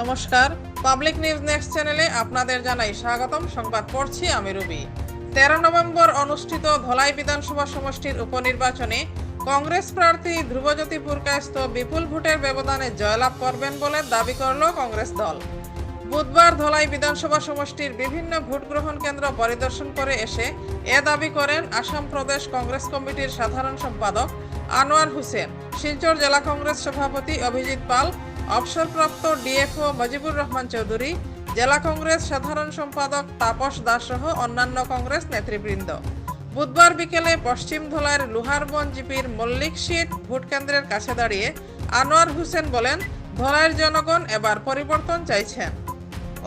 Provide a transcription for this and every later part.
নমস্কার। Public news next চ্যানেলে আপনাদের জানাই স্বাগতম। সংবাদ পড়ছি আমি রুবি। তেরো নভেম্বর অনুষ্ঠিত ধলাই বিধানসভা সমষ্টির উপনির্বাচনে কংগ্রেস প্রার্থী ধ্রুবজ্যোতি পুরকায়স্ত বিপুল ভোটের ব্যবধানে জয়লাভ করবেন বলে দাবি করল কংগ্রেস দল। বুধবার ধলাই বিধানসভা সমষ্টির বিভিন্ন ভোট গ্রহণ কেন্দ্র পরিদর্শন করে এসে এ দাবি করেন আসাম প্রদেশ কংগ্রেস কমিটির সাধারণ সম্পাদক আনোয়ার হোসেন। শিলচর জেলা কংগ্রেস সভাপতি অভিজিৎ পাল অবসরপ্রাপ্ত ডিএফও মজিবুর রহমান চৌধুরী, জেলা কংগ্রেস সাধারণ সম্পাদক তাপস দাস সহ অন্যান্য কংগ্রেস নেতৃবৃন্দ। বুধবার বিকেলে পশ্চিম ধলাইয়ের লোহারবন জিপির মল্লিক শীট ভোট কেন্দ্রের কাছে দাঁড়িয়ে আনোয়ার হোসেন বলেন, ধলাইয়ের জনগণ এবার পরিবর্তন চাইছেন।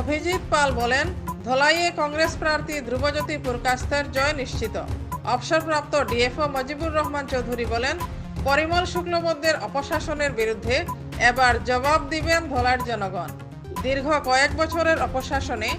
অভিজিৎ পাল বলেন, ধলাইয়ে কংগ্রেস প্রার্থী ধ্রুবজ্যোতি পুরকাস্তের জয় নিশ্চিত। অবসরপ্রাপ্ত ডিএফও মজিবুর রহমান চৌধুরী বলেন, পরিমল শুক্লবদ্যের অপশাসনের বিরুদ্ধে এবার জবাব দিবেন ধলাইয়ের জনগণ। দীর্ঘ কয়েক বছরের অপশাসনে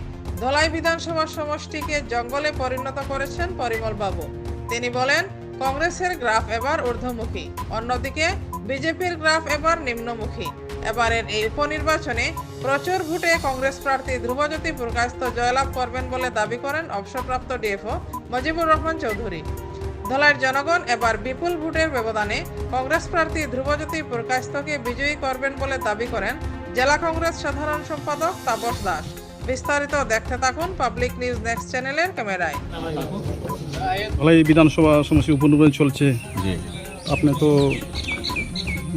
ধলাই বিধানসভা সমষ্টিকে জঙ্গলে পরিণত করেছেন পরিমল বাবু তিনি বলেন, কংগ্রেসের গ্রাফ এবার ঊর্ধ্বমুখী, অন্যদিকে বিজেপির গ্রাফ এবার নিম্নমুখী। এবারের এই উপনির্বাচনে প্রচুর ভোটে কংগ্রেস প্রার্থী ধ্রুবজ্যোতি প্রকাশত জয়লাভ করবেন বলে দাবি করেন অবসরপ্রাপ্ত ডিএফও মজিবুর রহমান চৌধুরী। ধলাইয়ের জনগণ এবার বিপুল ভোটের ব্যবধানে কংগ্রেস প্রার্থী ধ্রুবজ্যোতি প্রকাশতকে বিজয়ী করবেন বলে দাবি করেন জেলা কংগ্রেস সাধারণ সম্পাদক তাপস দাস। বিস্তারিত দেখতে থাকুন পাবলিক নিউজ নেক্সট চ্যানেলের ক্যামেরায়। ধলাই বিধানসভা সমস্যা উপনির্বাচন চলছে। জি। আপনি তো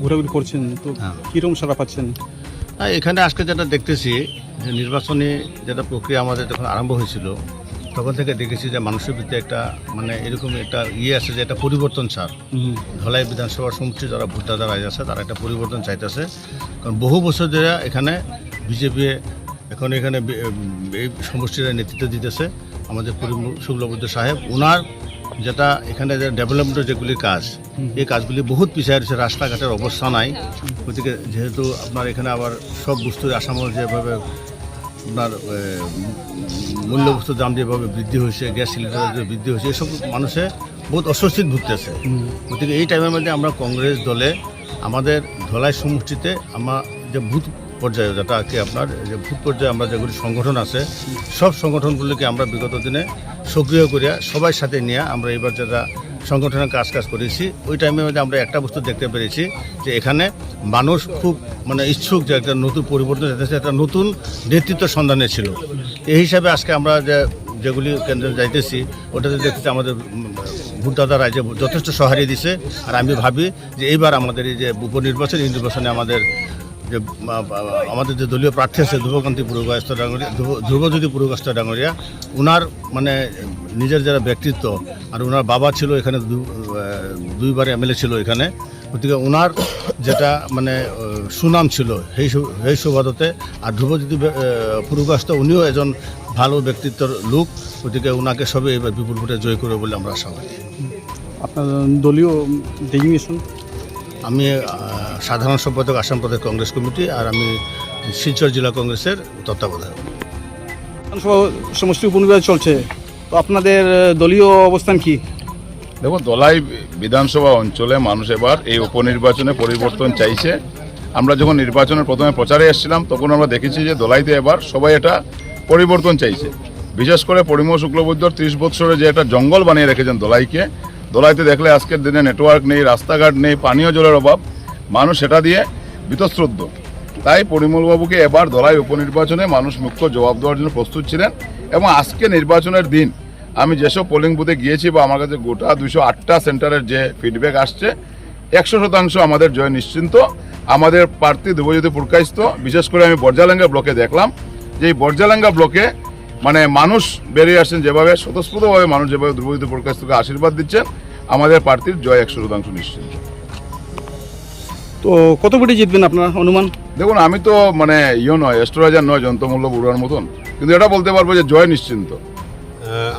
ঘোরাঘুরি করছেন তো হ্যাঁ। কীরকম সারা পাচ্ছেন? এখানে আজকে যেটা দেখতেছি যে নির্বাচনী যেটা প্রক্রিয়া আমাদের যখন আরম্ভ হয়েছিল তখন থেকে দেখেছি যে মানুষের ভিতরে একটা মানে এরকম একটা ইয়ে আছে যে একটা পরিবর্তন চার ধলাই বিধানসভা সমষ্টি যারা ভোটদাতা রাজ আছে তারা একটা পরিবর্তন চাইতেছে। কারণ বহু বছর ধরে এখানে বিজেপি এখন এখানে এই সমষ্টির নেতৃত্ব দিতেছে আমাদের শুক্লবুদ্ধ সাহেব। ওনার যেটা এখানে যে ডেভেলপমেন্টের যেগুলি কাজ এই কাজগুলি বহুত পিছিয়ে রয়েছে রাস্তাঘাটের অবস্থা নাই। গতিকে যেহেতু আপনার এখানে আবার সব বস্তুর আসামল যেভাবে আপনার এ, মূল্যবস্তুর দাম যেভাবে বৃদ্ধি হয়েছে গ্যাস সিলিন্ডারের যে বৃদ্ধি হয়েছে এসব মানুষে বহুত অস্বস্তিত ভুগতেছে গতিকে এই টাইমের মধ্যে আমরা কংগ্রেস দলে আমাদের ধলাই সমষ্টিতে আমার যে ভূত পর্যায়ে যেটা কি আপনার যে ভূত পর্যায়ে আমরা যেগুলি সংগঠন আছে সব সংগঠনগুলিকে আমরা বিগত দিনে সক্রিয় করিয়া সবাই সাথে নিয়ে আমরা এবার যেটা সংগঠনের কাজ কাজ করেছি। ওই মধ্যে আমরা একটা বস্তু দেখতে পেরেছি যে এখানে মানুষ খুব মানে ইচ্ছুক যে একটা নতুন পরিবর্তন একটা নতুন নেতৃত্ব সন্ধানে ছিল। এই হিসাবে আজকে আমরা যে, যেগুলি কেন্দ্রে যাইতেছি, ওটাতে দেখতেছি আমাদের ভোটদাতা রাজ্যে যথেষ্ট সহারি দিছে। আর আমি ভাবি যে এইবার আমাদের এই যে উপনির্বাচন, এই নির্বাচনে আমাদের যে আমাদের যে দলীয় প্রার্থী আছে ধ্রুবকান্তি পুরকাস্ত ডাঙ্গরিয়া ধ্রুবজ্যোতি পুরকাস্ত ডাঙ্গরিয়া ওনার মানে নিজের যারা ব্যক্তিত্ব আর ওনার বাবা ছিল এখানে দুইবার এমএলএ ছিল এখানে, গতিকে ওনার যেটা মানে সুনাম ছিল সেই সেই সুবাদতে আর ধ্রুবজ্যোতি পুরকাস্ত উনিও এজন ভালো ব্যক্তিত্বর লোক, গতিকে ওনাকে সবে এবার বিপুল ভোটে জয় করবে বলে আমরা আশা করি। আপনার দলীয় ডেজিগনেশন? আমি সাধারণ সম্পাদক আসাম প্রদেশ কংগ্রেস কমিটি আর আমি শিলচর জেলা কংগ্রেসের তত্ত্বাবধায়ক। বিধানসভা সমষ্টি উপনির্বাচন চলছে। তো আপনাদের দলীয় অবস্থান কি? দেখো দলাই বিধানসভা অঞ্চলে মানুষ এবার এই উপনির্বাচনে পরিবর্তন চাইছে। আমরা যখন নির্বাচনের প্রথমে প্রচারে এসেছিলাম তখন আমরা দেখেছি যে দলাইতে এবার সবাই এটা পরিবর্তন চাইছে। বিশেষ করে পরিমল শুক্লবৈদ্যর ত্রিশ বৎসরে যে একটা জঙ্গল বানিয়ে রেখেছেন দলাইকে দলাইতে দেখলে আজকের দিনে নেটওয়ার্ক নেই, রাস্তাঘাট নেই, পানীয় জলের অভাব। মানুষ সেটা দিয়ে বিতশ্রদ্ধ তাই পরিমলবাবুকে এবার দলাই উপনির্বাচনে মানুষ মুখ্য জবাব দেওয়ার জন্য প্রস্তুত ছিলেন এবং আজকে নির্বাচনের দিন আমি যেসব পোলিং বুথে গিয়েছি বা আমার কাছে গোটা দুশো আটটা সেন্টারের যে ফিডব্যাক আসছে, একশো শতাংশ আমাদের জয় নিশ্চিন্ত। আমাদের প্রার্থী ধ্রুবজ্যোতি পুরকাইস্ত বিশেষ করে আমি বর্জালাঙ্গা ব্লকে দেখলাম। যে এই বর্জালাঙ্গা ব্লকে মানে মানুষ বেরিয়ে আসছেন যেভাবে স্বতঃস্ফূর্তভাবে মানুষ যেভাবে ধ্রুবজ্যোতি পুরকাইস্তকে আশীর্বাদ দিচ্ছেন আমাদের প্রার্থীর জয় একশো শতাংশ নিশ্চিত। তো কত কোটি জিতবেন আপনার অনুমান? দেখুন আমি তো মানে ইয়ে নয় অ্যাস্ট্রোলজার নয় যন্ত্রমূল্য বুড়ার মতন। কিন্তু এটা বলতে পারব যে জয় নিশ্চিন্ত।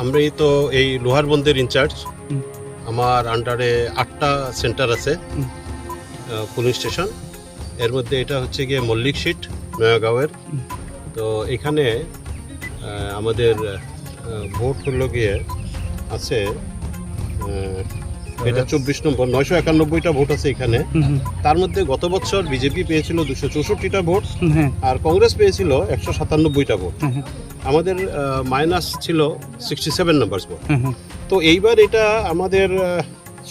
আমরাই তো এই লোহার বন্দের ইনচার্জ। আমার আন্ডারে আটটা সেন্টার আছে পুলিশ স্টেশন। এর মধ্যে এটা হচ্ছে গিয়ে মল্লিক শিট নয়াগাঁওয়ের। তো এখানে আমাদের ভোট হলো গিয়ে আছে এটা চব্বিশ নম্বর নয়শো একানব্বইটা ভোট আছে এখানে। তার মধ্যে গত বছর বিজেপি পেয়েছিল দুশো চৌষট্টিটা ভোট হ্যাঁ। আর কংগ্রেস পেয়েছিল একশো সাতানব্বইটা ভোট। আমাদের মাইনাস ছিল সিক্সটি সেভেন নাম্বারস ভোট। তো এইবার এটা আমাদের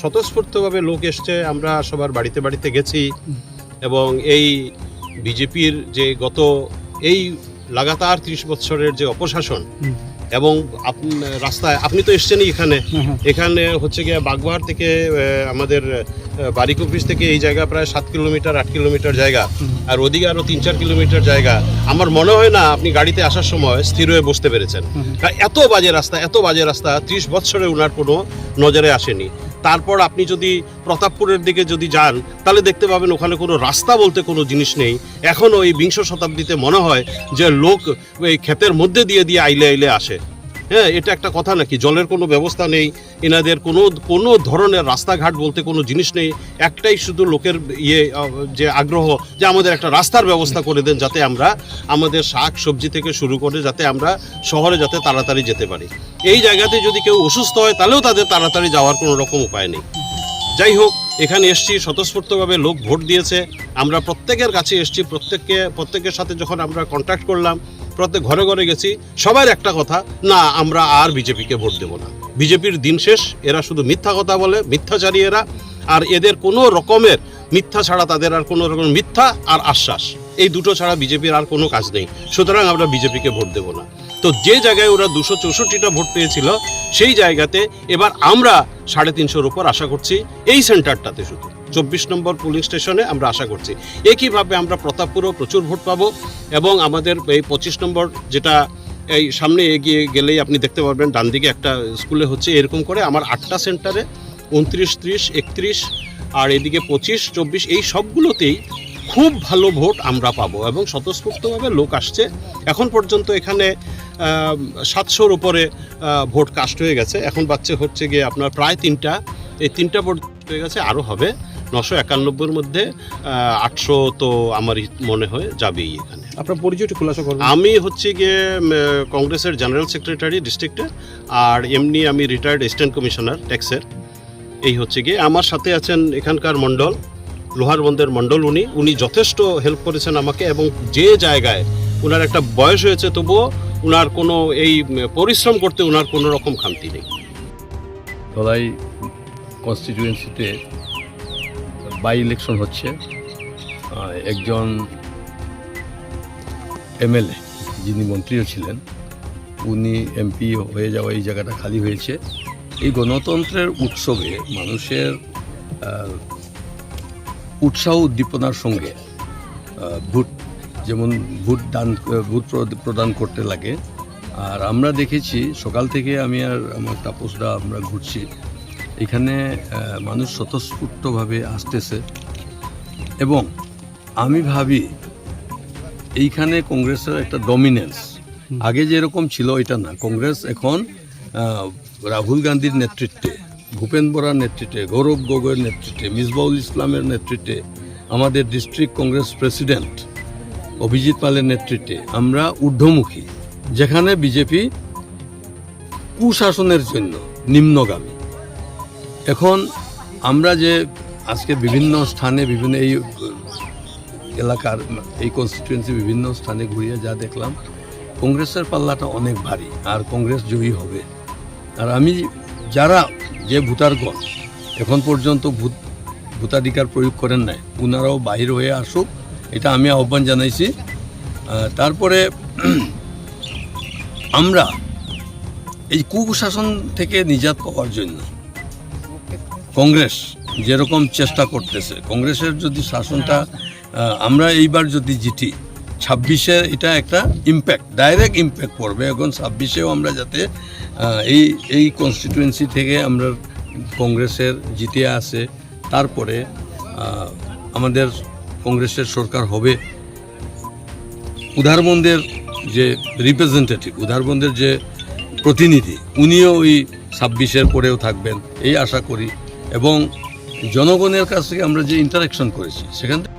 স্বতঃস্ফূর্তভাবে লোক এসছে আমরা সবার বাড়িতে বাড়িতে গেছি এবং এই বিজেপির যে গত এই লাগাতার ত্রিশ বছরের যে অপশাসন এবং রাস্তায় আপনি তো এসছেনই এখানে। হ্যাঁ, হ্যাঁ। এখানে হচ্ছে গিয়ে বাগবাহার থেকে আমাদের বারিক অফিস থেকে এই জায়গা প্রায় সাত কিলোমিটার আট কিলোমিটার জায়গা। আর ওদিকে আরও তিন চার কিলোমিটার জায়গা। আমার মনে হয় না আপনি গাড়িতে আসার সময় স্থির হয়ে বসতে পেরেছেন। এত বাজে রাস্তা এত বাজে রাস্তা ত্রিশ বছরে ওনার কোনো নজরে আসেনি। তারপর আপনি যদি প্রতাপপুরের দিকে যদি যান, তাহলে দেখতে পাবেন ওখানে কোনো রাস্তা বলতে কোনো জিনিস নেই। এখনও এই বিংশ শতাব্দীতে মনে হয় যে লোক এই ক্ষেতের মধ্যে দিয়ে দিয়ে আইলে আইলে আসে। হ্যাঁ এটা একটা কথা নাকি? জলের কোনো ব্যবস্থা নেই, এনাদের কোনো কোনো ধরনের রাস্তাঘাট বলতে কোনো জিনিস নেই। একটাই শুধু লোকের ইয়ে যে আগ্রহ যে আমাদের একটা রাস্তার ব্যবস্থা করে দেন যাতে আমরা আমাদের শাক সবজি থেকে শুরু করে যাতে আমরা শহরে যাতে তাড়াতাড়ি যেতে পারি। এই জায়গাতে যদি কেউ অসুস্থ হয়, তাহলেও তাদের তাড়াতাড়ি যাওয়ার কোনো রকম উপায় নেই। যাই হোক, এখানে এসছি, স্বতঃস্ফূর্তভাবে লোক ভোট দিয়েছে। আমরা প্রত্যেকের কাছে এসছি, প্রত্যেককে, প্রত্যেকের সাথে যখন আমরা কন্ট্যাক্ট করলাম প্রত্যেক ঘরে ঘরে গেছি, সবার একটা কথা, না, আমরা আর বিজেপিকে ভোট দেব না। বিজেপির দিন শেষ, এরা শুধু মিথ্যা কথা বলে, মিথ্যাচারী এরা, আর এদের কোনো রকমের মিথ্যা ছাড়া তাদের আর কোনো রকম মিথ্যা আর আশ্বাস। এই দুটো ছাড়া বিজেপির আর কোনো কাজ নেই, সুতরাং আমরা বিজেপিকে ভোট দেব না। তো যে জায়গায় ওরা দুশো চৌষট্টিটা ভোট পেয়েছিল, সেই জায়গাতে এবার আমরা সাড়ে তিনশোর উপর আশা করছি, এই সেন্টারটাতে শুধু। চব্বিশ নম্বর পুলিং স্টেশনে আমরা আশা করছি। একইভাবে আমরা প্রতাপপুরেও প্রচুর ভোট পাবো এবং আমাদের এই পঁচিশ নম্বর যেটা এই সামনে এগিয়ে গেলেই আপনি দেখতে পারবেন, ডান দিকে একটা স্কুলে হচ্ছে এরকম করে আমার আটটা সেন্টারে উনত্রিশ, ত্রিশ, একত্রিশ আর এদিকে পঁচিশ, চব্বিশ এই সবগুলোতেই খুব ভালো ভোট আমরা পাবো এবং স্বতঃস্ফূর্তভাবে লোক আসছে। এখন পর্যন্ত এখানে সাতশোর উপরে ভোট কাস্ট হয়ে গেছে। এখন বাচ্চা হচ্ছে গিয়ে আপনার প্রায় তিনটা। এই তিনটা ভোট হয়ে গেছে, আরও হবে। নশো একানব্বইয়ের মধ্যে আটশো তো আমার মনে হয় যাবেই এখানে। আপনার পরিচয়টা খোলাসা করবেন আমি হচ্ছে গিয়ে কংগ্রেসের জেনারেল সেক্রেটারি ডিস্ট্রিক্টে আর এমনি আমি রিটায়ার্ড অ্যাসিস্ট্যান্ট কমিশনার ট্যাক্সের এই হচ্ছে গিয়ে আমার সাথে আছেন এখানকার মণ্ডল লোহারবন্দের মণ্ডল উনি। উনি যথেষ্ট হেল্প করেছেন আমাকে এবং যে জায়গায় ওনার একটা বয়স হয়েছে তবুও ওনার কোনো এই পরিশ্রম করতে ওনার কোনো রকম খামতি নেই। ধলাই কনস্টিটিউয়েন্সিতে বাই ইলেকশন হচ্ছে একজন এমএলএ যিনি মন্ত্রীও ছিলেন, উনি এমপি হয়ে যাওয়া এই জায়গাটা খালি হয়েছে। এই গণতন্ত্রের উৎসবে মানুষের উৎসাহ উদ্দীপনার সঙ্গে ভোট, যেমন ভোট দান, ভোট প্র- প্রদান করতে লাগে। আর আমরা দেখেছি, সকাল থেকে আমি আর আমার তাপসরা আমরা ঘুরছি। এখানে মানুষ স্বতঃস্ফূর্তভাবে আসতেছে। এবং আমি ভাবি এইখানে কংগ্রেসের একটা ডমিনেন্স আগে যেরকম ছিল এটা না। কংগ্রেস এখন রাহুল গান্ধীর নেতৃত্বে ভূপেন বরার নেতৃত্বে গৌরব গগৈর নেতৃত্বে মিসবাউল ইসলামের নেতৃত্বে আমাদের ডিস্ট্রিক্ট কংগ্রেস প্রেসিডেন্ট অভিজিৎ পালের নেতৃত্বে আমরা ঊর্ধ্বমুখী। যেখানে বিজেপি কুশাসনের জন্য নিম্নগামী। এখন আমরা যে আজকে বিভিন্ন স্থানে বিভিন্ন এই এলাকার এই কনস্টিটুয়েন্সি বিভিন্ন স্থানে ঘুরিয়ে যা দেখলাম, কংগ্রেসের পাল্লাটা অনেক ভারী আর কংগ্রেস জয়ী হবে। আর আমি যারা যে ভোটারগণ এখন পর্যন্ত ভোট, ভোটাধিকার প্রয়োগ করেন নাই ওনারাও বাহির হয়ে আসুক, এটা আমি আহ্বান জানাইছি। তারপরে আমরা এই কুশাসন থেকে নিজাত পাওয়ার জন্য কংগ্রেস যেরকম চেষ্টা করতেছে, কংগ্রেসের যদি শাসনটা আমরা এইবার যদি জিতি, ছাব্বিশে এটা একটা ইম্প্যাক্ট ডাইরেক্ট ইম্প্যাক্ট পড়বে। এখন ছাব্বিশেও আমরা যাতে এই এই কনস্টিটুয়েন্সি থেকে আমরা কংগ্রেসের জিতে আসে তারপরে আমাদের কংগ্রেসের সরকার হবে। উদারবন্দের যে রিপ্রেজেন্টেটিভ উদারবন্দের যে প্রতিনিধি, উনিও ওই ছাব্বিশের পরেও থাকবেন, এই আশা করি। এবং জনগণের কাছ থেকে আমরা যে ইন্টারাকশন করেছি সেখান থেকে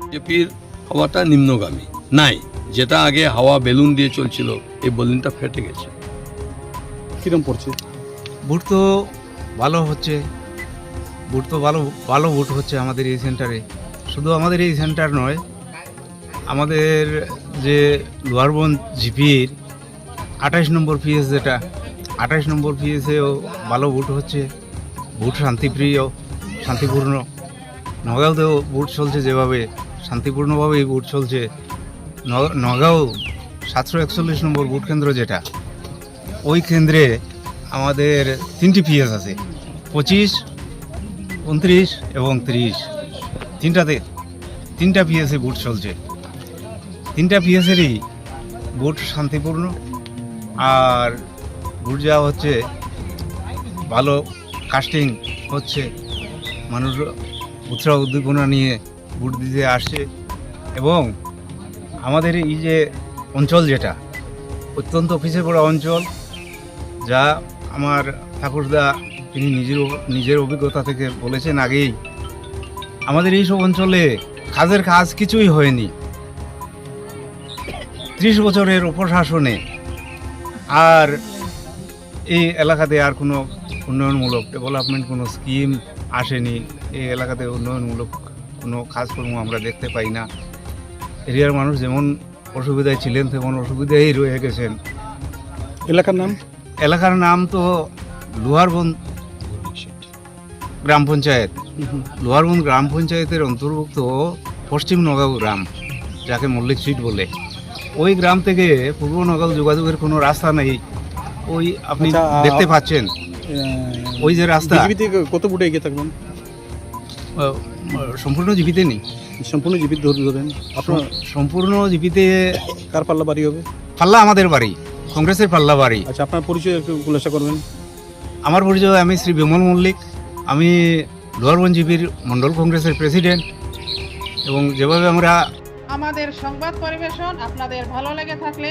বিজেপির হাওয়াটা নিম্নগামী। নাই যেটা আগে হাওয়া বেলুন দিয়ে চলছিল এই বেলুনটা ফেটে গেছে। কিরম পড়ছে? ভোট তো ভালো হচ্ছে। বুট তো ভালো ভালো বুট হচ্ছে আমাদের এই সেন্টারে শুধু আমাদের এই সেন্টার নয় আমাদের যে লোয়ারবন জিপির আঠাশ নম্বর পিএস যেটা আঠাশ নম্বর পিএসেও ভালো বুট হচ্ছে। বুট শান্তিপ্রিয়, শান্তিপূর্ণ। নগাঁওতেও বুট চলছে যেভাবে, শান্তিপূর্ণভাবেই ভোট চলছে। নগাঁও সাতশো একচল্লিশ নম্বর বুট কেন্দ্র যেটা, ওই কেন্দ্রে আমাদের তিনটি পিএস আছে, পঁচিশ, উনত্রিশ এবং ত্রিশ। তিনটাতে, তিনটা পিএসে বুট চলছে। তিনটা পিএসেরই বুট শান্তিপূর্ণ। আর বুট যাওয়া হচ্ছে ভালো কাস্টিং হচ্ছে, মানুষ উৎসাহ উদ্দীপনা নিয়ে বুট দিতে আসছে এবং আমাদের এই যে অঞ্চল যেটা, অত্যন্ত পিছিয়ে পড়া অঞ্চল, যা আমার ঠাকুরদা তিনি নিজের নিজের অভিজ্ঞতা থেকে বলেছেন আগেই, আমাদের এইসব অঞ্চলে কাজের কাজ কিছুই হয়নি। ত্রিশ বছরের উপশাসনে আর এই এলাকাতে আর কোনো উন্নয়নমূলক ডেভেলপমেন্ট কোনো স্কিম আসেনি। এই এলাকাতে উন্নয়নমূলক কোনো কাজকর্ম আমরা দেখতে পাই না। এরিয়ার মানুষ যেমন অসুবিধায় ছিলেন তেমন অসুবিধায় রয়ে গেছেন। এলাকার নাম? এলাকার নাম তো লোহারবন গ্রাম পঞ্চায়েত। লোহারবন গ্রাম পঞ্চায়েতের অন্তর্ভুক্ত পশ্চিম নগাঁও গ্রাম যাকে মল্লিক সিট বলে। ওই গ্রাম থেকে পূর্ব নগাঁও যোগাযোগের কোনো রাস্তা নেই। ওই আপনি আচ্ছা, দেখতে পাচ্ছেন। ওই যে রাস্তা। বিজেপিতে কত ফুটে এগিয়ে থাকবেন? সম্পূর্ণ জীবিতে নেই। সম্পূর্ণ জীবিত ধরে ধরেন। আপনার সম্পূর্ণ জীবিতে কার পাল্লা বাড়ি হবে? পাল্লা আমাদের বাড়ি কংগ্রেসের পাল্লা বাড়ি। আচ্ছা আপনার পরিচয় একটু খুলাসা করবেন। আমার পরিচয় আমি শ্রী বিমল মল্লিক। আমি লোয়ারবন জিপির মণ্ডল কংগ্রেসের প্রেসিডেন্ট। এবং যেভাবে আমরা আমাদের সংবাদ পরিবেশন আপনাদের ভালো লেগে থাকলে